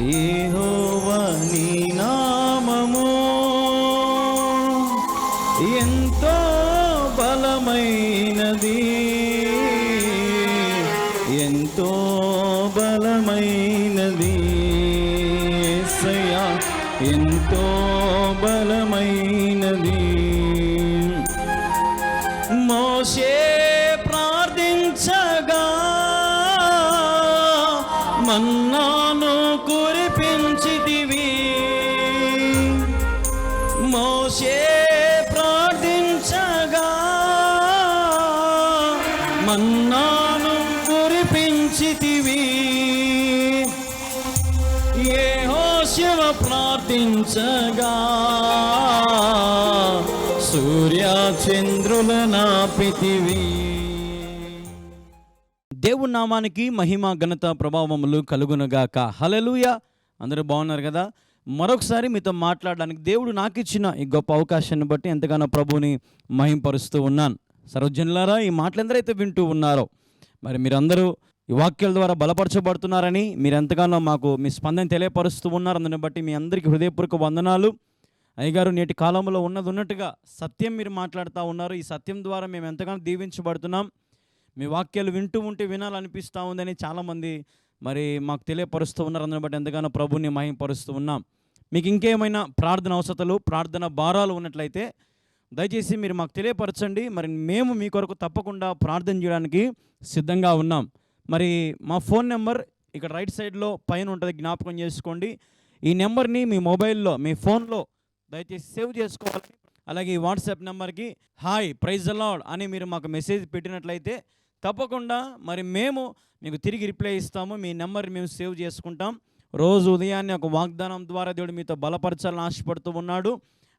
యెహోవా నీ నామము. ఎంత చంద్రుల నాపితివి దేవుని నామానికి మహిమ ఘనత ప్రభావములు కలుగునుగాక. హలలుయ అందరూ బాగున్నారు కదా? మరొకసారి మీతో మాట్లాడడానికి దేవుడు నాకు ఇచ్చిన ఈ గొప్ప అవకాశాన్ని బట్టి ఎంతగానో ప్రభువుని మహింపరుస్తూ ఉన్నాను. సర్వజనులారా ఈ మాటలు ఎందరైతే వింటూ ఉన్నారో మరి మీరందరూ ఈ వాక్యాల ద్వారా బలపరచబడుతున్నారని మీరు ఎంతగానో మాకు మీ స్పందన తెలియపరుస్తూ ఉన్నారు. అందుని బట్టి మీ అందరికీ హృదయపూర్వక వందనాలు. అయ్యగారు నేటి కాలంలో ఉన్నది ఉన్నట్టుగా సత్యం మీరు మాట్లాడుతూ ఉన్నారు. ఈ సత్యం ద్వారా మేము ఎంతగానో దీవించబడుతున్నాం. మీ వాక్యాలు వింటూ ఉంటే వినాలనిపిస్తూ ఉందని చాలామంది మరి మాకు తెలియపరుస్తూ ఉన్నారు. అందుని బట్టి ఎంతగానో ప్రభుని మహింపరుస్తూ ఉన్నాం. మీకు ఇంకేమైనా ప్రార్థన అవసరతలు ప్రార్థన భారాలు ఉన్నట్లయితే దయచేసి మీరు మాకు తెలియపరచండి. మరి మేము మీ కొరకు తప్పకుండా ప్రార్థన చేయడానికి సిద్ధంగా ఉన్నాం. మరి మా ఫోన్ నెంబర్ ఇక్కడ రైట్ సైడ్లో పైన ఉంటుంది. జ్ఞాపకం చేసుకోండి. ఈ నెంబర్ని మీ మొబైల్లో మీ ఫోన్లో దయచేసి సేవ్ చేసుకోవాలని అలాగే ఈ వాట్సాప్ నెంబర్కి హాయ్ ప్రైజ్ అలాడ్ అని మీరు మాకు మెసేజ్ పెట్టినట్లయితే తప్పకుండా మరి మేము మీకు తిరిగి రిప్లై ఇస్తాము. మీ నెంబర్ మేము సేవ్ చేసుకుంటాం. రోజు ఉదయాన్నే ఒక వాగ్దానం ద్వారా దేవుడు మీతో బలపరచాలని ఆశపడుతూ ఉన్నాడు.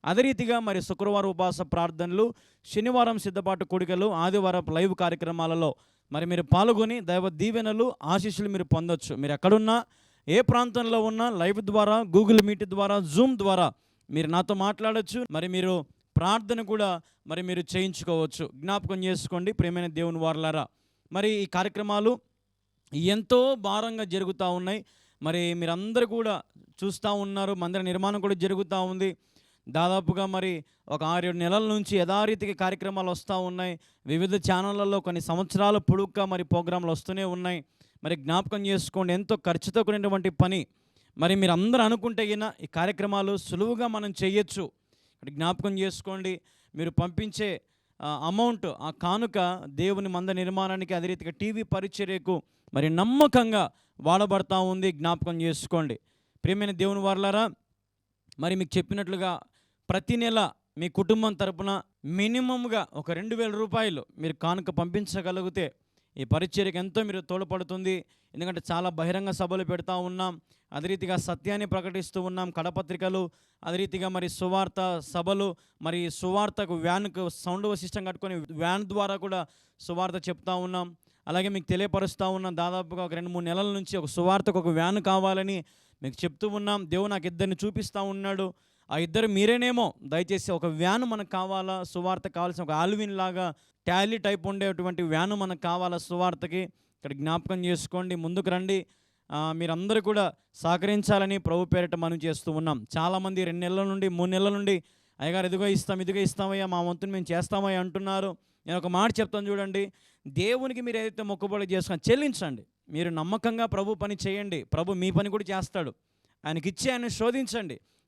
అదే రీతిగా మరి శుక్రవారం ఉపవాస ప్రార్థనలు శనివారం సిద్ధపాటు కూడికలు ఆదివారం లైవ్ కార్యక్రమాలలో మరి మీరు పాల్గొని దైవ దీవెనలు ఆశీస్సులు మీరు పొందొచ్చు. మీరు ఎక్కడున్నా ఏ ప్రాంతంలో ఉన్నా లైవ్ ద్వారా గూగుల్ మీట్ ద్వారా జూమ్ ద్వారా మీరు నాతో మాట్లాడచ్చు మరి మీరు ప్రార్థన కూడా మరి మీరు చేయించుకోవచ్చు. జ్ఞాపకం చేసుకోండి ప్రేమైన దేవుని వారలారా. మరి ఈ కార్యక్రమాలు ఎంతో భారంగా జరుగుతూ ఉన్నాయి. మరి మీరందరూ కూడా చూస్తూ ఉన్నారు మందిర నిర్మాణం కూడా జరుగుతూ ఉంది. దాదాపుగా మరి ఒక ఆరేడు నెలల నుంచి యథారీతికి కార్యక్రమాలు వస్తూ ఉన్నాయి. వివిధ ఛానళ్ళల్లో కొన్ని సంవత్సరాల పొడుగ్గా మరి ప్రోగ్రాంలు వస్తూనే ఉన్నాయి. మరి జ్ఞాపకం చేసుకోండి ఎంతో ఖర్చుతో కూడినటువంటి పని మరి మీరు అందరూ అనుకుంటే గిన ఈ కార్యక్రమాలు సులువుగా మనం చేయొచ్చు. జ్ఞాపకం చేసుకోండి మీరు పంపించే అమౌంట్ ఆ కానుక దేవుని మంద నిర్మాణానికి అదే రీతిగా టీవీ పరిచర్యకు మరి నమ్మకంగా వాడబడతా ఉంది జ్ఞాపకం చేసుకోండి. ప్రియమైన దేవుని వారలారా మరి మీకు చెప్పినట్లుగా ప్రతి నెల మీ కుటుంబం తరపున మినిమంగా ఒక రెండు వేల రూపాయలు మీరు కానుక పంపించగలిగితే ఈ పరిచర్యకు ఎంతో మీరు తోడ్పడుతుంది. ఎందుకంటే చాలా బహిరంగ సభలు పెడతా ఉన్నాం. అదే రీతిగా సత్యాన్ని ప్రకటిస్తూ ఉన్నాం. కడపత్రికలు అదే రీతిగా మరి సువార్త సభలు మరి సువార్తకు వ్యాన్కు సౌండ్ సిస్టమ్ కట్టుకొని వ్యాన్ ద్వారా కూడా సువార్త చెప్తా ఉన్నాం. అలాగే మీకు తెలియపరుస్తూ ఉన్నాం. దాదాపుగా ఒక రెండు మూడు నెలల నుంచి ఒక సువార్తకు ఒక వ్యాన్ కావాలని మీకు చెప్తూ ఉన్నాం. దేవుడు నాకు ఇద్దరిని చూపిస్తూ ఉన్నాడు. ఆ ఇద్దరు మీరేనేమో దయచేసి ఒక వ్యాన్ మనకు కావాలా? సువార్త కావాల్సిన ఒక ఆల్విన్ లాగా టాలీ టైప్ ఉండేటువంటి వ్యాన్ మనకు కావాలా సువార్తకి? ఇక్కడ జ్ఞాపకం చేసుకోండి ముందుకు రండి. మీరందరూ కూడా సహకరించాలని ప్రభు పేరిట మనం చేస్తూ ఉన్నాం. చాలామంది రెండు నెలల నుండి మూడు నెలల నుండి అయ్యగారు ఇదిగో ఇస్తాం ఇదిగో ఇస్తామయ్యా మా వంతుని మేము చేస్తామయ్యా అంటున్నారు. నేను ఒక మాట చెప్తాను చూడండి. దేవునికి మీరు ఏదైతే మొక్కుబడి చేసుకొని చెల్లించండి. మీరు నమ్మకంగా ప్రభు పని చేయండి. ప్రభు మీ పని కూడా చేస్తాడు. ఆయనకి ఇచ్చి ఆయన శోధించండి.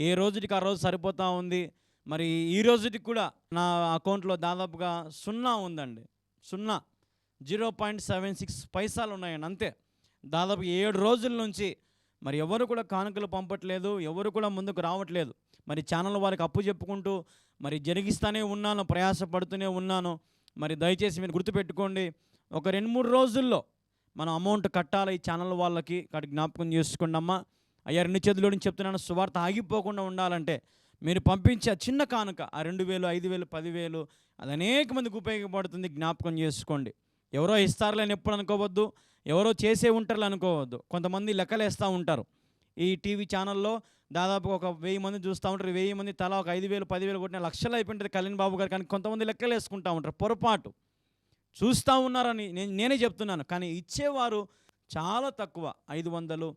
ఏ రోజుకి ఆ రోజు సరిపోతూ ఉంది? మరి ఈ రోజుకి కూడా నా అకౌంట్లో దాదాపుగా సున్నా ఉందండి. సున్నా. జీరో పాయింట్ సెవెన్ సిక్స్ పైసాలు ఉన్నాయండి అంతే. దాదాపు ఏడు రోజుల నుంచి మరి ఎవరు కూడా కానుకలు పంపట్లేదు ఎవరు కూడా ముందుకు రావట్లేదు. మరి ఛానల్ వారికి అప్పు చెప్పుకుంటూ మరి జరిగిస్తూనే ఉన్నాను ప్రయాసపడుతూనే ఉన్నాను. మరి దయచేసి మీరు గుర్తుపెట్టుకోండి ఒక రెండు మూడు రోజుల్లో మనం అమౌంట్ కట్టాలి ఈ ఛానల్ వాళ్ళకి. ఇక్కడ జ్ఞాపకం చేసుకోండి అమ్మా అయ్యా రెండు చేతుల్లో నుంచి చెప్తున్నాను సువార్త ఆగిపోకుండా ఉండాలంటే మీరు పంపించే ఆ చిన్న కానుక ఆ రెండు వేలు ఐదు వేలు పదివేలు అది అనేక మందికి ఉపయోగపడుతుంది జ్ఞాపకం చేసుకోండి. ఎవరో ఇస్తారులని ఎప్పుడు అనుకోవద్దు ఎవరో చేసే ఉంటారు అనుకోవద్దు. కొంతమంది లెక్కలేస్తూ ఉంటారు. ఈ టీవీ ఛానల్లో దాదాపు ఒక వెయ్యి మంది చూస్తూ ఉంటారు. వెయ్యి మంది తలా ఒక ఐదు వేలు పదివేలు కొట్టిన లక్షలు అయిపోయింటుంది కళ్యాణ్ బాబు గారు. కానీ కొంతమంది లెక్కలు వేసుకుంటూ ఉంటారు. పొరపాటు. చూస్తూ ఉన్నారని నేను నేనే చెప్తున్నాను. కానీ ఇచ్చేవారు చాలా తక్కువ. ఐదు వందలు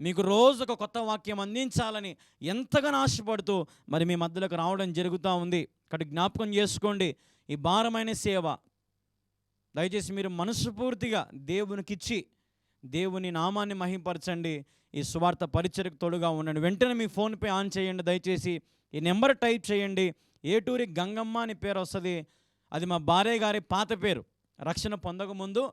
మీకు రోజు ఒక కొత్త వాక్యం అందించాలని ఎంతగానో ఆశపడుతూ మరి మీ మధ్యలోకి రావడం జరుగుతూ ఉంది. కాబట్టి జ్ఞాపకం చేసుకోండి. ఈ భారమైన సేవ దయచేసి మీరు మనస్ఫూర్తిగా దేవునికిచ్చి దేవుని నామాన్ని మహింపరచండి. ఈ సువార్త పరిచయకు తోడుగా ఉండండి. వెంటనే మీ ఫోన్పే ఆన్ చేయండి. దయచేసి ఈ నెంబర్ టైప్ చేయండి. ఏటూరి గంగమ్మ అని పేరు వస్తుంది. అది మా భార్య గారి పాత పేరు. రక్షణ పొందకముందు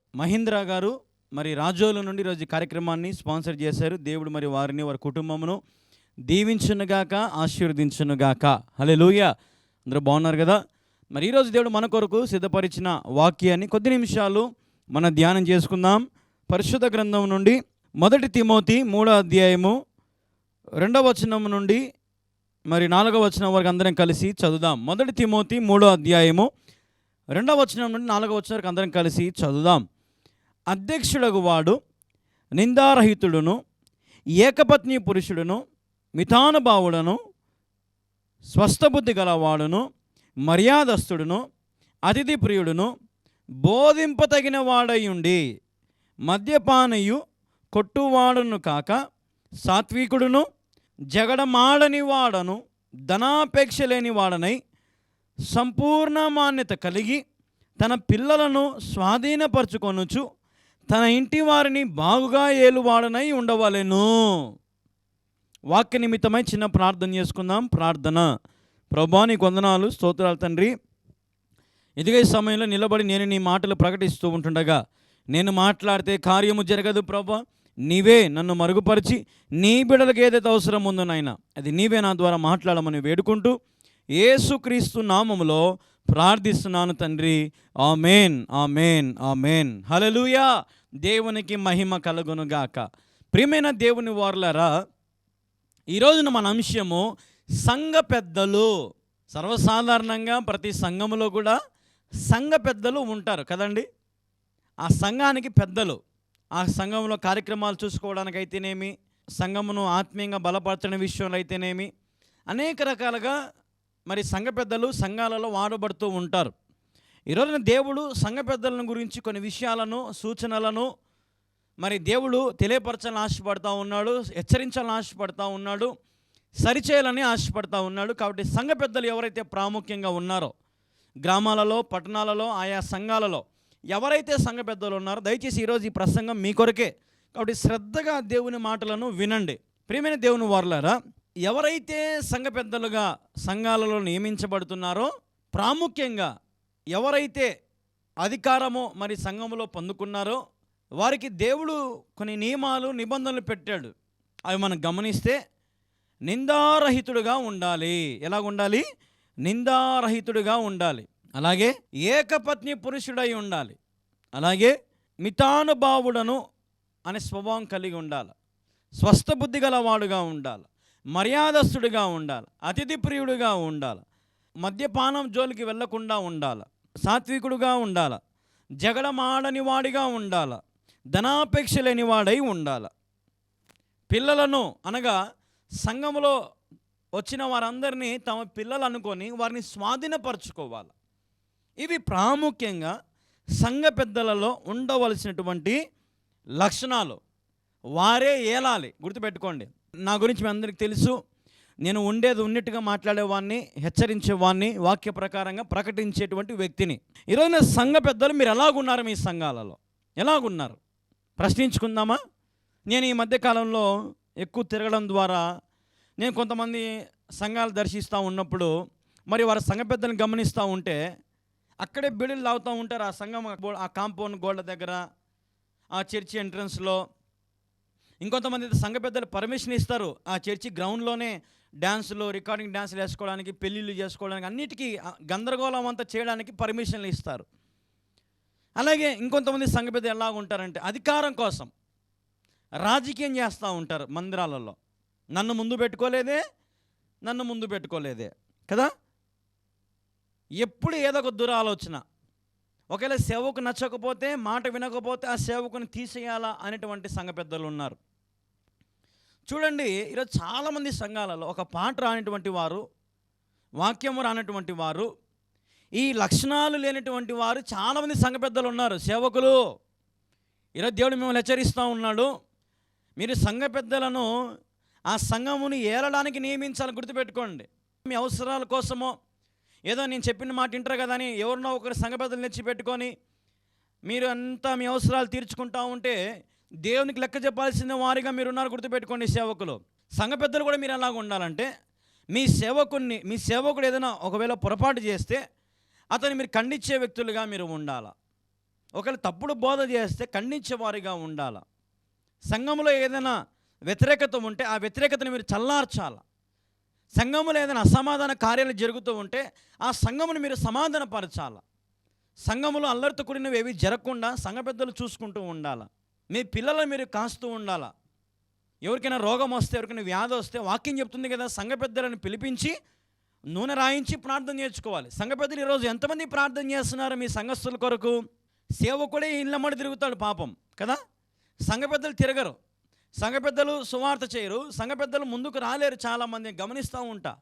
మహీంద్రా గారు మరి రాజోల నుండి ఈరోజు కార్యక్రమాన్ని స్పాన్సర్ చేశారు. దేవుడు మరి వారిని వారి కుటుంబమును దీవించునుగాక ఆశీర్వదించునుగాక. హలే లూయ అందరూ బాగున్నారు కదా? మరి ఈరోజు దేవుడు మన కొరకు సిద్ధపరిచిన వాక్యాన్ని కొద్ది నిమిషాలు మన ధ్యానం చేసుకుందాం. పరిశుద్ధ గ్రంథం నుండి మొదటి తిమోతి మూడో అధ్యాయము రెండవ వచనం నుండి మరి నాలుగవ వచనం వరకు అందరం కలిసి చదువుదాం. మొదటి తిమోతి మూడో అధ్యాయము రెండవ వచనం నుండి నాలుగవ వచనం వరకు అందరం కలిసి చదువుదాం. అధ్యక్షుడగు వాడు నిందారహితుడును ఏకపత్ని పురుషుడును మితానుభావుడను స్వస్థబుద్ధి గలవాడును మర్యాదస్తుడును అతిథి ప్రియుడును బోధింపతగిన వాడై ఉండి మద్యపానయు కొట్టువాడును కాక సాత్వికుడును జగడమాడని వాడను ధనాపేక్ష లేని వాడనై సంపూర్ణ మాన్యత కలిగి తన పిల్లలను స్వాధీనపరచుకొనుచు తన ఇంటి వారిని బాగుగా ఏలువాడనై ఉండవలెను. వాక్య నిమిత్తమై చిన్న ప్రార్థన చేసుకుందాం. ప్రార్థన. ప్రభా నీకు వందనాలు స్తోత్రాలు తండ్రి. ఇదిగే సమయంలో నిలబడి నేను నీ మాటలు ప్రకటిస్తూ ఉంటుండగా నేను మాట్లాడితే కార్యము జరగదు ప్రభా. నీవే నన్ను మరుగుపరిచి నీ బిడలకు ఏదైతే అవసరం ఉందో నాయన అది నీవే నా ద్వారా మాట్లాడమని వేడుకుంటూ ఏసుక్రీస్తు నామములో ప్రార్థిస్తున్నాను తండ్రి. Amen amen amen. హలలుయా దేవునికి మహిమ కలుగునుగాక ప్రియమైన దేవుని వారులరా ఈ రోజున మన అంశము సంఘ పెద్దలు సర్వసాధారణంగా ప్రతి సంఘములో కూడా సంఘ పెద్దలు ఉంటారు కదండి? ఆ సంఘానికి పెద్దలు ఆ సంఘంలో కార్యక్రమాలు చూసుకోవడానికి అయితేనేమి సంఘమును ఆత్మీయంగా బలపరచడం విషయంలో అయితేనేమి అనేక రకాలుగా మరి సంఘ పెద్దలు సంఘాలలో వాడబడుతూ ఉంటారు. ఈరోజున దేవుడు సంఘ పెద్దలను గురించి కొన్ని విషయాలను సూచనలను మరి దేవుడు తెలియపరచాలని ఆశపడతా ఉన్నాడు హెచ్చరించాలని ఆశపడతా ఉన్నాడు సరిచేయాలని ఆశపడతా ఉన్నాడు. కాబట్టి సంఘ పెద్దలు ఎవరైతే ప్రాముఖ్యంగా ఉన్నారో గ్రామాలలో పట్టణాలలో ఆయా సంఘాలలో ఎవరైతే సంఘ పెద్దలు ఉన్నారో దయచేసి ఈరోజు ఈ ప్రసంగం మీ కొరకే. కాబట్టి శ్రద్ధగా దేవుని మాటలను వినండి. ప్రియమైన దేవుని వారులారా ఎవరైతే సంఘ పెద్దలుగా సంఘాలలో నియమించబడుతున్నారో ప్రాముఖ్యంగా ఎవరైతే అధికారము మరి సంఘములో పొందుకున్నారో వారికి దేవుడు కొన్ని నియమాలు నిబంధనలు పెట్టాడు. అవి మనం గమనిస్తే నిందారహితుడుగా ఉండాలి. ఎలా ఉండాలి నిందారహితుడుగా ఉండాలి. అలాగే ఏకపత్ని పురుషుడై ఉండాలి. అలాగే మితానుభావుడను అనే స్వభావం కలిగి ఉండాలి. స్వస్థ బుద్ధి గలవాడుగా ఉండాలి. మర్యాదస్తుడిగా ఉండాలి. అతిథి ప్రియుడిగా ఉండాలి. మద్యపానం జోలికి వెళ్ళకుండా ఉండాల. సాత్వికుడుగా ఉండాల. జగడమాడని వాడిగా ఉండాల. ధనాపేక్ష లేని వాడై ఉండాల. పిల్లలను అనగా సంఘములో వచ్చిన వారందరినీ తమ పిల్లలు అనుకొని వారిని స్వాధీనపరచుకోవాలి. ఇవి ప్రాముఖ్యంగా సంఘ పెద్దలలో ఉండవలసినటువంటి లక్షణాలు. వారే ఏలాలి? గుర్తుపెట్టుకోండి. నా గురించి మీ అందరికీ తెలుసు. నేను ఉండేది ఉన్నట్టుగా మాట్లాడేవాడిని హెచ్చరించేవాడిని వాక్య ప్రకారంగా ప్రకటించేటువంటి వ్యక్తిని. ఈరోజున సంఘ పెద్దలు మీరు ఎలాగున్నారు మీ సంఘాలలో? ఎలాగున్నారు? ప్రశ్నించుకుందామా? నేను ఈ మధ్యకాలంలో ఎక్కువ తిరగడం ద్వారా నేను కొంతమంది సంఘాలు దర్శిస్తూ ఉన్నప్పుడు మరి వారి సంఘ పెద్దలను గమనిస్తూ ఉంటే అక్కడే బిడులు లాగుతూ ఉంటారు. ఆ సంఘం ఆ కాంపౌండ్ గోడ దగ్గర ఆ చర్చి ఎంట్రన్స్లో. ఇంకొంతమంది అయితే సంఘ పెద్దలు పర్మిషన్ ఇస్తారు. ఆ చర్చి గ్రౌండ్లోనే డ్యాన్స్లు రికార్డింగ్ డ్యాన్సులు వేసుకోవడానికి పెళ్ళిళ్ళు చేసుకోవడానికి అన్నిటికీ గందరగోళం అంతా చేయడానికి పర్మిషన్లు ఇస్తారు. అలాగే ఇంకొంతమంది సంఘ ఎలా ఉంటారంటే అధికారం కోసం రాజకీయం చేస్తూ ఉంటారు మందిరాలలో. నన్ను ముందు పెట్టుకోలేదే నన్ను ముందు పెట్టుకోలేదే కదా? ఎప్పుడు ఏదో ఒక దురాలోచన. ఒకవేళ సేవకు నచ్చకపోతే మాట వినకపోతే ఆ సేవకుని తీసేయాలా అనేటువంటి సంఘ పెద్దలు ఉన్నారు. చూడండి ఈరోజు చాలామంది సంఘాలలో ఒక పాట రానటువంటి వారు వాక్యము రానటువంటి వారు ఈ లక్షణాలు లేనటువంటి వారు చాలామంది సంఘ పెద్దలు ఉన్నారు. సేవకులు ఈరోజు దేవుడు మిమ్మల్ని హెచ్చరిస్తూ ఉన్నాడు. మీరు సంఘ పెద్దలను ఆ సంఘముని ఏలడానికి నియమించాలని గుర్తుపెట్టుకోండి. మీ అవసరాల కోసమో ఏదో నేను చెప్పిన మాట వింటారు కదా అని ఎవరినో ఒకరి సంఘ పెద్దలు తెచ్చి పెట్టుకొని మీరు అంతా మీ అవసరాలు తీర్చుకుంటూ ఉంటే దేవునికి లెక్క చెప్పాల్సిన వారిగా మీరు ఉన్నారు గుర్తుపెట్టుకోండి సేవకులు. సంఘ పెద్దలు కూడా మీరు ఎలాగ ఉండాలంటే మీ సేవకుని మీ సేవకుడు ఏదైనా ఒకవేళ పొరపాటు చేస్తే అతన్ని మీరు ఖండించే వ్యక్తులుగా మీరు ఉండాలా. ఒకవేళ తప్పుడు బోధ చేస్తే ఖండించే వారిగా ఉండాలా. సంఘంలో ఏదైనా వ్యతిరేకత ఉంటే ఆ వ్యతిరేకతను మీరు చల్లార్చాల. సంఘంలో ఏదైనా అసమాధాన కార్యాలు జరుగుతూ ఉంటే ఆ సంఘమును మీరు సమాధానపరచాల. సంఘములో అల్లరితో కూడినవి ఏవి జరగకుండా సంఘ పెద్దలు చూసుకుంటూ ఉండాలా. మీ పిల్లలను మీరు కాస్తూ ఉండాలా? ఎవరికైనా రోగం వస్తే ఎవరికైనా వ్యాధి వస్తే వాక్యం చెప్తుంది కదా సంఘ పెద్దలను పిలిపించి నూనె రాయించి ప్రార్థన చేసుకోవాలి సంఘ పెద్దలు ఈరోజు ఎంతమంది ప్రార్థన చేస్తున్నారు మీ సంఘస్థుల కొరకు? సేవకుడే ఇళ్ళమ్మడి తిరుగుతాడు పాపం కదా? సంఘ పెద్దలు తిరగరు. సంఘ పెద్దలు సువార్త చేయరు. సంఘ పెద్దలు ముందుకు రాలేరు చాలామంది గమనిస్తూ ఉంటా.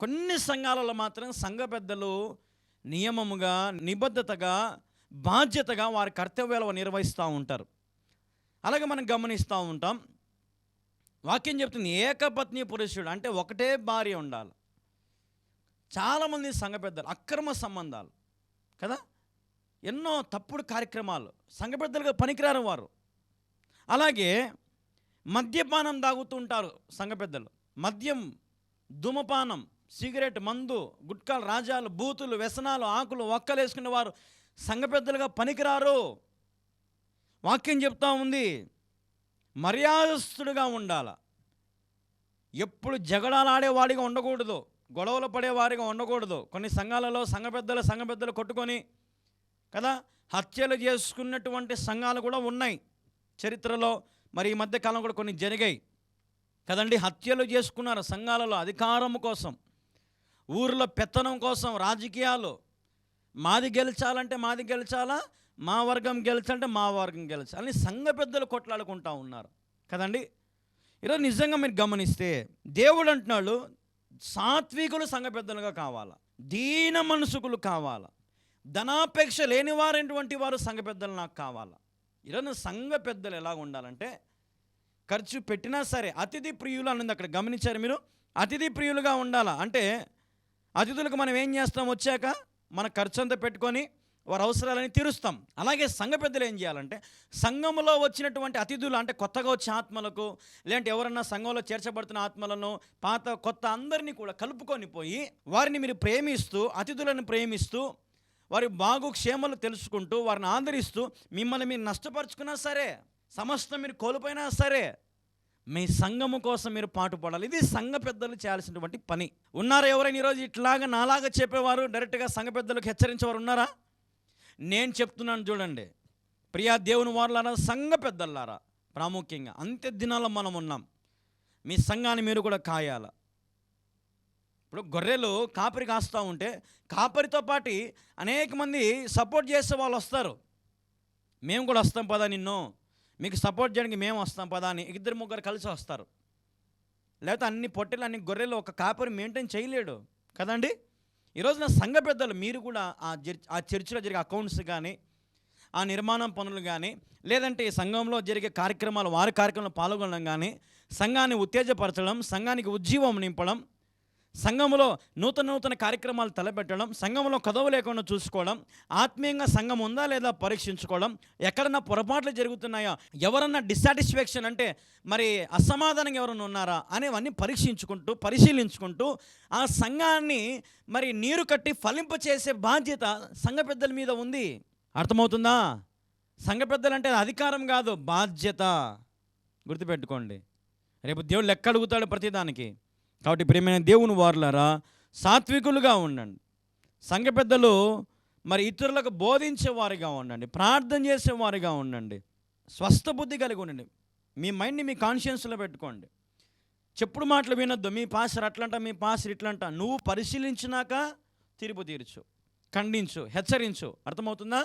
కొన్ని సంఘాలలో మాత్రం సంఘ పెద్దలు నియమముగా నిబద్ధతగా బాధ్యతగా వారి కర్తవ్యాలు నిర్వహిస్తూ ఉంటారు. అలాగే మనం గమనిస్తూ ఉంటాం. వాక్యం చెప్తుంది ఏకపత్ని పురుషుడు అంటే ఒకటే భార్య ఉండాలి. చాలామంది సంఘ పెద్దలు అక్రమ సంబంధాలు కదా? ఎన్నో తప్పుడు కార్యక్రమాలు సంఘ పెద్దలుగా పనికిరారు వారు. అలాగే మద్యపానం తాగుతుంటారు సంఘ పెద్దలు. మద్యం ధూమపానం సిగరెట్ మందు గుట్కాలు రాజాలు బూతులు వ్యసనాలు ఆకులు ఒక్కలు వేసుకునే వారు సంఘ పెద్దలుగా పనికిరారు. వాక్యం చెప్తా ఉంది. మర్యాదస్థుడుగా ఉండాల. ఎప్పుడు జగడాలాడేవాడిగా ఉండకూడదు. గొడవలు పడేవారిగా ఉండకూడదు. కొన్ని సంఘాలలో సంఘ పెద్దలు సంఘ పెద్దలు కొట్టుకొని కదా? హత్యలు చేసుకున్నటువంటి సంఘాలు కూడా ఉన్నాయి. చరిత్రలో మరి ఈ మధ్య కాలం కూడా కొన్ని జరిగాయి. కదండి? హత్యలు చేసుకున్నారు సంఘాలలో అధికారం కోసం. ఊర్లో పెత్తనం కోసం రాజకీయాలు. మాది గెలిచాలంటే మాది గెలిచాలా? మా వర్గం గెలిచాలంటే మా వర్గం గెలిచాలి అని సంఘ పెద్దలు కొట్లాడుకుంటా ఉన్నారు. కదండి? ఈరోజు నిజంగా మీరు గమనిస్తే దేవుడు అంటున్నాడు సాత్వికులు సంఘ పెద్దలుగా కావాలా దీన మనసుకులు కావాలా ధనాపేక్ష లేనివారైనటువంటి వారు సంఘ పెద్దలు నాకు కావాలా. ఈరోజు సంఘ పెద్దలు ఎలా ఉండాలంటే ఖర్చు పెట్టినా సరే అతిథి ప్రియులు అన్నది అక్కడ గమనించారు మీరు. అతిథి ప్రియులుగా ఉండాలా అంటే అతిథులకు మనం ఏం చేస్తాం? వచ్చాక మన ఖర్చు అంతా పెట్టుకొని వారి అవసరాలని తీరుస్తాం. అలాగే సంఘ పెద్దలు ఏం చేయాలంటే సంఘంలో వచ్చినటువంటి అతిథులు అంటే కొత్తగా వచ్చే ఆత్మలకు లేదంటే ఎవరన్నా సంఘంలో చేర్చబడుతున్న ఆత్మలను పాత కొత్త అందరినీ కూడా కలుపుకొని పోయి వారిని మీరు ప్రేమిస్తూ అతిథులను ప్రేమిస్తూ వారి బాగు క్షేమలు తెలుసుకుంటూ వారిని ఆదరిస్తూ మిమ్మల్ని మీరు నష్టపరుచుకున్నా సరే సమస్తం మీరు కోల్పోయినా సరే మీ సంఘము కోసం మీరు పాటుపడాలి. ఇది సంఘ పెద్దలు చేయాల్సినటువంటి పని. ఉన్నారా ఎవరైనా ఈరోజు ఇట్లాగా నాలాగా చెప్పేవారు? డైరెక్ట్గా సంఘ పెద్దలకు హెచ్చరించేవారు ఉన్నారా? నేను చెప్తున్నాను చూడండి. ప్రియా దేవుని వారులారా సంఘ పెద్దలారా ప్రాముఖ్యంగా అంత్య దినాల్లో మనం ఉన్నాం. మీ సంఘాన్ని మీరు కూడా కాయాల. ఇప్పుడు గొర్రెలు కాపరి కాస్తూ ఉంటే కాపరితో పాటు అనేక మంది సపోర్ట్ చేసే వాళ్ళు వస్తారు. మేము కూడా వస్తాం పదా నిన్ను. మీకు సపోర్ట్ చేయడానికి మేము వస్తాం పదా అని ఇద్దరు ముగ్గురు కలిసి వస్తారు. లేకపోతే అన్ని పొట్టెలు అన్ని గొర్రెలు ఒక కాపరి మెయింటైన్ చేయలేడు. కదండి? ఈరోజు నా సంఘ పెద్దలు మీరు కూడా ఆ ఆ చర్చిలో జరిగే అకౌంట్స్ కానీ ఆ నిర్మాణం పనులు కానీ లేదంటే ఈ సంఘంలో జరిగే కార్యక్రమాలు వారి కార్యక్రమంలో పాల్గొనడం కానీ సంఘాన్ని ఉత్తేజపరచడం సంఘానికి ఉజ్జీవం నింపడం సంఘంలో నూతన నూతన కార్యక్రమాలు తలపెట్టడం సంఘంలో కదవ లేకుండా చూసుకోవడం ఆత్మీయంగా సంఘం ఉందా లేదా పరీక్షించుకోవడం ఎక్కడన్నా పొరపాట్లు జరుగుతున్నాయా ఎవరన్నా డిస్సాటిస్ఫాక్షన్ అంటే మరి అసమాధానం ఎవరైనా ఉన్నారా అనేవన్నీ పరీక్షించుకుంటూ పరిశీలించుకుంటూ ఆ సంఘాన్ని మరి నీరు కట్టి ఫలింప చేసే బాధ్యత సంఘ పెద్దల మీద ఉంది. అర్థమవుతుందా? సంఘ పెద్దలు అంటే అధికారం కాదు బాధ్యత. గుర్తుపెట్టుకోండి. రేపు దేవుడు లెక్క అడుగుతాడు ప్రతిదానికి. కాబట్టి ప్రియమైన దేవుని వారులారా సాత్వికులుగా ఉండండి. సంఘ పెద్దలు మరి ఇతరులకు బోధించేవారిగా ఉండండి. ప్రార్థన చేసేవారిగా ఉండండి. స్వస్థ బుద్ధి కలిగి ఉండండి. మీ మైండ్ని మీ కాన్షియన్స్లో పెట్టుకోండి. చెప్పుడు మాటలు వినొద్దు. మీ పాసర్ అట్లంట మీ పాసర్ ఇట్లంట. నువ్వు పరిశీలించినాక తీర్పు తీర్చు ఖండించు హెచ్చరించు. అర్థమవుతుందా?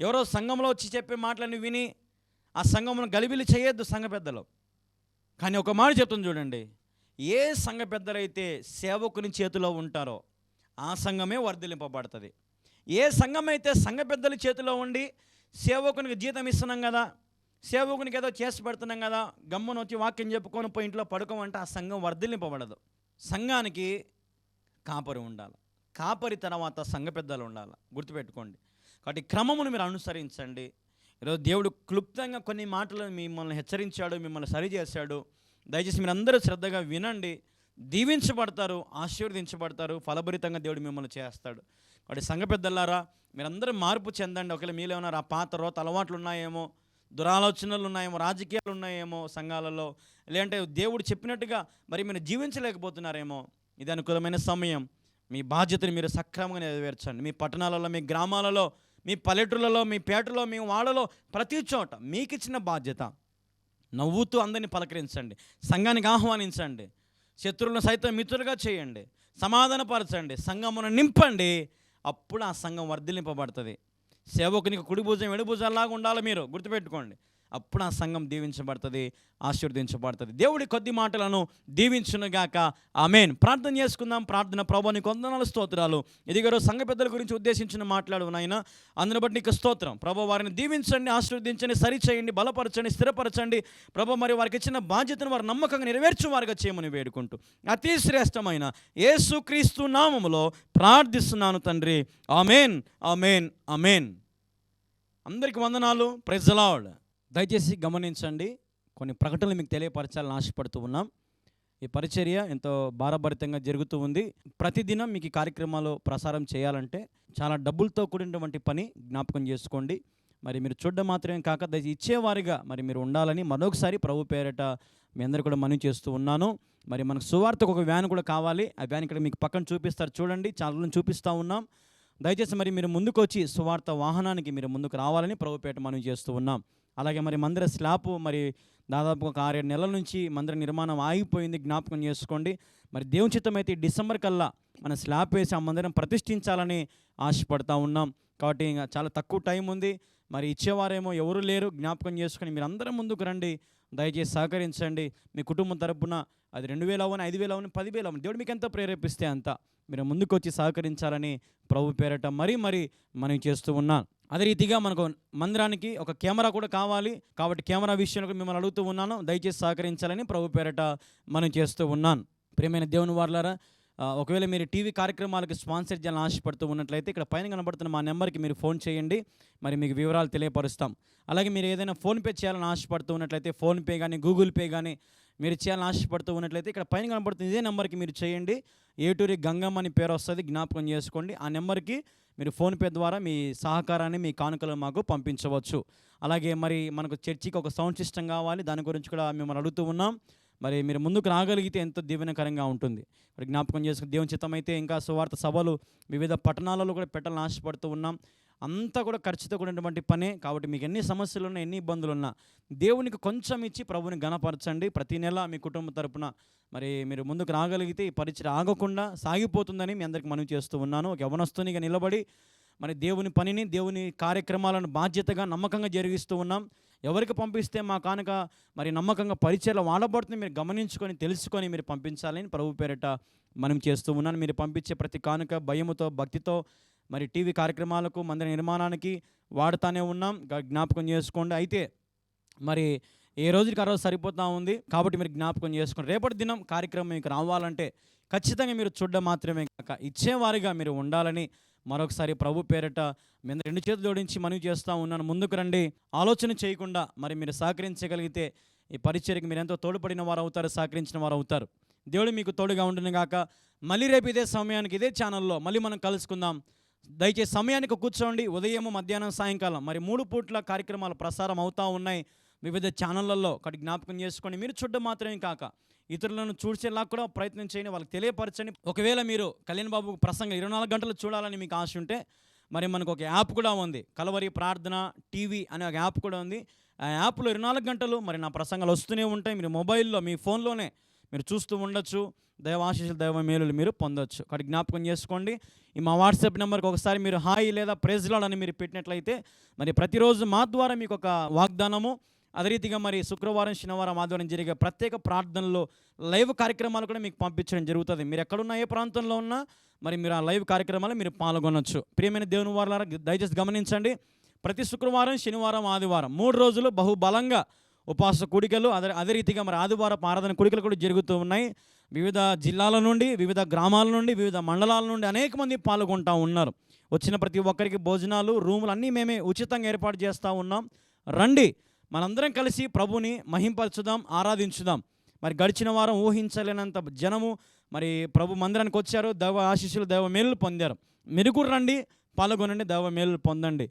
ఎవరో సంఘంలో వచ్చి చెప్పే మాటలన్నీ విని ఆ సంఘమును గలిబిలి చేయొద్దు సంఘ పెద్దలు. కానీ ఒక మాట చెప్తుంది చూడండి. ఏ సంఘ పెద్దలైతే సేవకుని చేతిలో ఉంటారో ఆ సంఘమే వర్ధలింపబడుతుంది ఏ సంఘం అయితే సంఘ పెద్దల చేతిలో ఉండి సేవకునికి జీతం ఇస్తున్నాం కదా సేవకునికి ఏదో చేసి పెడుతున్నాం కదా గమ్మున వచ్చి వాక్యం చెప్పుకొని పోయి ఇంట్లో పడుకోమంటే ఆ సంఘం వర్ధలింపబడదు సంఘానికి కాపరి ఉండాలి. కాపరి తర్వాత సంఘ పెద్దలు ఉండాలి. గుర్తుపెట్టుకోండి. కాబట్టి క్రమమును మీరు అనుసరించండి. ఈరోజు దేవుడు క్లుప్తంగా కొన్ని మాటలు మిమ్మల్ని హెచ్చరించాడు మిమ్మల్ని సరిచేశాడు. దయచేసి మీరు అందరూ శ్రద్ధగా వినండి. దీవించబడతారు ఆశీర్వదించబడతారు ఫలభరితంగా దేవుడు మిమ్మల్ని చేస్తాడు. కాబట్టి సంఘ పెద్దలారా మీరందరూ మార్పు చెందండి. ఒకవేళ మీలో ఏమన్నారు ఆ పాత రోత అలవాట్లు ఉన్నాయేమో దురాలోచనలు ఉన్నాయేమో రాజకీయాలు ఉన్నాయేమో సంఘాలలో లేదంటే దేవుడు చెప్పినట్టుగా మరి మీరు జీవించలేకపోతున్నారేమో ఇది అనుకూలమైన సమయం. మీ బాధ్యతని మీరు సక్రమంగా నెరవేర్చండి. మీ పట్టణాలలో మీ గ్రామాలలో మీ పల్లెటూళ్ళలో మీ పేటలో మీ వాడలో ప్రతి చోట మీకు ఇచ్చిన బాధ్యత. నవ్వుతూ అందరిని పలకరించండి సంఘానికి ఆహ్వానించండి శత్రువులను సైతం మిత్రులుగా చేయండి సమాధానపరచండి సంఘమును నింపండి. అప్పుడు ఆ సంఘం వర్ధిలింపబడుతుంది సేవకునికి కుడి భుజం ఎడుభుజంలాగా ఉండాలి మీరు. గుర్తుపెట్టుకోండి. అప్పుడు ఆ సంఘం దీవించబడుతుంది ఆశీర్వదించబడుతుంది. దేవుడి కొద్ది మాటలను దీవించునుగాక. ఆమెన్. ప్రార్థన చేసుకుందాం. ప్రార్థన ప్రభాని కొందనాలు స్తోత్రాలు. ఇదిగో సంఘ పెద్దల గురించి ఉద్దేశించిన మాట్లాడు నాయన. అందుని బట్టి నీకు స్తోత్రం. ప్రభు వారిని దీవించండి ఆశీర్వదించండి సరిచేయండి బలపరచండి స్థిరపరచండి. ప్రభు మరి వారికి ఇచ్చిన బాధ్యతను వారు నమ్మకంగా నెరవేర్చు వారిగా చేయమని వేడుకుంటూ. అతి శ్రేష్టమైన యేసుక్రీస్తు నామములో ప్రార్థిస్తున్నాను తండ్రి. ఆమెన్. ఆమెన్. ఆమెన్. అందరికి వందనాలు. ప్రెజలాడ్ దయచేసి గమనించండి. కొన్ని ప్రకటనలు మీకు తెలియపరచాలని ఆశపడుతూ ఉన్నాం. ఈ పరిచర్య ఎంతో భారభరితంగా జరుగుతూ ఉంది. ప్రతిదినం మీకు ఈ కార్యక్రమాలు ప్రసారం చేయాలంటే చాలా డబ్బులతో కూడినటువంటి పని జ్ఞాపకం చేసుకోండి. మరి మీరు చూడడం మాత్రమే కాక దయచేసి ఇచ్చేవారిగా మరి మీరు ఉండాలని మరొకసారి ప్రభు పేరట మీ అందరు కూడా మనవి చేస్తూ ఉన్నాను. మరి మనకు సువార్తకు ఒక వ్యాన్ కూడా కావాలి. ఆ వ్యాన్ ఇక్కడ మీకు పక్కన చూపిస్తారు చూడండి. చాలా చూపిస్తూ ఉన్నాం. దయచేసి మరి మీరు ముందుకు వచ్చి సువార్త వాహనానికి మీరు ముందుకు రావాలని ప్రభుపేట మనం చేస్తూ ఉన్నాం. అలాగే మరి మందిర స్లాపు మరి దాదాపు ఒక ఆరేడు నెలల నుంచి మందిర నిర్మాణం ఆగిపోయింది జ్ఞాపకం చేసుకోండి. మరి దేవుని చిత్తం అయితే డిసెంబర్ కల్లా మన స్లాబ్ వేసి ఆ మందిరం ప్రతిష్ఠించాలని ఆశపడతా ఉన్నాం. కాబట్టి ఇంకా చాలా తక్కువ టైం ఉంది. మరి ఇచ్చేవారేమో ఎవరు లేరు జ్ఞాపకం చేసుకొని మీరు అందరం ముందుకు రండి. దయచేసి సహకరించండి. మీ కుటుంబం తరపున అది రెండు వేలు అవ్వని ఐదు వేలు అవ్వని పదివేలు అవ్వని దేవుడు మీకు ఎంత ప్రేరేపిస్తే అంత. మీరు ముందుకు వచ్చి సహకరించాలని ప్రభు పేరట మరీ మరీ మనం చేస్తూ ఉన్నాను అదే రీతిగా మనకు మందిరానికి ఒక కెమెరా కూడా కావాలి. కాబట్టి కెమెరా విషయంలో మిమ్మల్ని అడుగుతూ ఉన్నాను. దయచేసి సహకరించాలని ప్రభు పేరట మనం చేస్తూ ఉన్నాను. ప్రియమైన దేవుని వార్లారా ఒకవేళ మీరు టీవీ కార్యక్రమాలకు స్పాన్సర్ చేయాలని ఆశపడుతూ ఉన్నట్లయితే ఇక్కడ పైన కనబడుతున్న మా నెంబర్కి మీరు ఫోన్ చేయండి. మరి మీకు వివరాలు తెలియపరుస్తాం. అలాగే మీరు ఏదైనా ఫోన్పే చేయాలని ఆశపడుతూ ఉన్నట్లయితే ఫోన్పే కానీ గూగుల్ పే కానీ మీరు చేయాలని ఆశపడుతూ ఉన్నట్లయితే ఇక్కడ పైన కనబడుతుంది ఇదే నెంబర్కి మీరు చేయండి. ఏటూరి గంగమ్మ అని పేరు వస్తుంది జ్ఞాపకం చేసుకోండి. ఆ నెంబర్కి మీరు ఫోన్పే ద్వారా మీ సహకారాన్ని మీ కానుకలు మాకు పంపించవచ్చు. అలాగే మరి మనకు చర్చికి ఒక సౌండ్ సిస్టమ్ కావాలి దాని గురించి కూడా మిమ్మల్ని అడుగుతూ ఉన్నాం. మరి మీరు ముందుకు రాగలిగితే ఎంతో దీవెనకరంగా ఉంటుంది. మరి జ్ఞాపకం చేసుకుని దేవుని చిత్తమైతే ఇంకా సువార్త సభలు వివిధ పట్టణాలలో కూడా పెట్టాలని ఆశపడుతూ ఉన్నాం. అంతా కూడా ఖర్చుతో కూడినటువంటి పనే. కాబట్టి మీకు ఎన్ని సమస్యలు ఉన్నా ఎన్ని ఇబ్బందులు ఉన్నా దేవునికి కొంచెం ఇచ్చి ప్రభుని గణపరచండి ప్రతి నెల మీ కుటుంబ తరపున మరి మీరు ముందుకు రాగలిగితే ఈ పరిచయం ఆగకుండా సాగిపోతుందని మీ అందరికి మనవి చేస్తూ ఉన్నాను. ఒక యవనస్తునిగా నిలబడి మరి దేవుని పనిని దేవుని కార్యక్రమాలను బాధ్యతగా నమ్మకంగా జరిగిస్తూ ఉన్నాం. ఎవరికి పంపిస్తే మా కానుక మరి నమ్మకంగా పరిచయాలు వాడబడుతుంది మీరు గమనించుకొని తెలుసుకొని మీరు పంపించాలని ప్రభు పేరిట మనం చేస్తూ ఉన్నాను. మీరు పంపించే ప్రతి కానుక భయముతో భక్తితో మరి టీవీ కార్యక్రమాలకు మందిర నిర్మాణానికి వాడుతానే ఉన్నాం. జ్ఞాపకం చేసుకోండి. అయితే మరి ఏ రోజుకి ఆ రోజు సరిపోతూ ఉంది? కాబట్టి మీరు జ్ఞాపకం చేసుకోండి. రేపటి దినం కార్యక్రమం మీకు రావాలంటే ఖచ్చితంగా మీరు చూడడం మాత్రమే కాక ఇచ్చేవారిగా మీరు ఉండాలని మరొకసారి ప్రభు పేరట మేము రెండు చేతులు జోడించి మనవి చేస్తూ ఉన్నాను. ముందుకు రండి. ఆలోచన చేయకుండా మరి మీరు సహకరించగలిగితే ఈ పరిచర్కి మీరు ఎంతో తోడ్పడిన వారు అవుతారు సహకరించిన వారు అవుతారు. దేవుడు మీకు తోడుగా ఉండును గాక. మళ్ళీ రేపు ఇదే సమయానికి ఇదే ఛానల్లో మళ్ళీ మనం కలుసుకుందాం. దయచేసి సమయానికి కూర్చోండి. ఉదయం మధ్యాహ్నం సాయంకాలం. మరి మూడు పూట్ల కార్యక్రమాలు ప్రసారం అవుతూ ఉన్నాయి. వివిధ ఛానళ్ళల్లో ఒకటి జ్ఞాపకం చేసుకోండి. మీరు చూడడం మాత్రమే కాక ఇతరులను చూసేలా కూడా ప్రయత్నం చేయండి. వాళ్ళకి తెలియపరచండి. ఒకవేళ మీరు కళ్యాణ్ బాబు ప్రసంగం ఇరవై నాలుగు గంటలు చూడాలని మీకు ఆశ ఉంటే మరి మనకు ఒక యాప్ కూడా ఉంది. కలవరి ప్రార్థన టీవీ అనే ఒక యాప్ కూడా ఉంది. ఆ యాప్లో ఇరవై నాలుగు గంటలు మరి నా ప్రసంగాలు వస్తూనే ఉంటాయి. మీరు మొబైల్లో మీ ఫోన్లోనే మీరు చూస్తూ ఉండొచ్చు. దైవాశీషులు దైవ మేలులు మీరు పొందొచ్చు. కాబట్టి జ్ఞాపకం చేసుకోండి. ఈ మా వాట్సాప్ నెంబర్కి ఒకసారి మీరు హాయ్ లేదా ప్రెజ్లాడ్ అని మీరు పెట్టినట్లయితే మరి ప్రతిరోజు మా ద్వారా మీకు ఒక వాగ్దానము. అదే రీతిగా మరి శుక్రవారం శనివారం ఆదివారం జరిగే ప్రత్యేక ప్రార్థనలో లైవ్ కార్యక్రమాలు కూడా మీకు పంపించడం జరుగుతుంది. మీరు ఎక్కడున్నా ఏ ప్రాంతంలో ఉన్నా మరి మీరు ఆ లైవ్ కార్యక్రమాలు మీరు పాల్గొనొచ్చు. ప్రియమైన దేవుని వారులారా దయచేసి గమనించండి. ప్రతి శుక్రవారం శనివారం ఆదివారం మూడు రోజులు బహుబలంగా ఉపవాస కూడికలు అదే అదే రీతిగా మరి ఆదివారం ఆరాధన కూడికలు కూడా జరుగుతూ ఉన్నాయి. వివిధ జిల్లాల నుండి వివిధ గ్రామాల నుండి వివిధ మండలాల నుండి అనేక మంది పాల్గొంటూ ఉన్నారు. వచ్చిన ప్రతి ఒక్కరికి భోజనాలు రూములు అన్నీ మేమే ఉచితంగా ఏర్పాటు చేస్తూ ఉన్నాం. రండి మనందరం కలిసి ప్రభుని మహింపరచుదాం ఆరాధించుదాం. మరి గడిచిన వారం ఊహించలేనంత జనము మరి ప్రభు మందిరానికి వచ్చారు. దైవ ఆశీస్సులు దైవ మేలు పొందారు. మీరు కూడా రండి పాల్గొనండి దైవ మేలు పొందండి.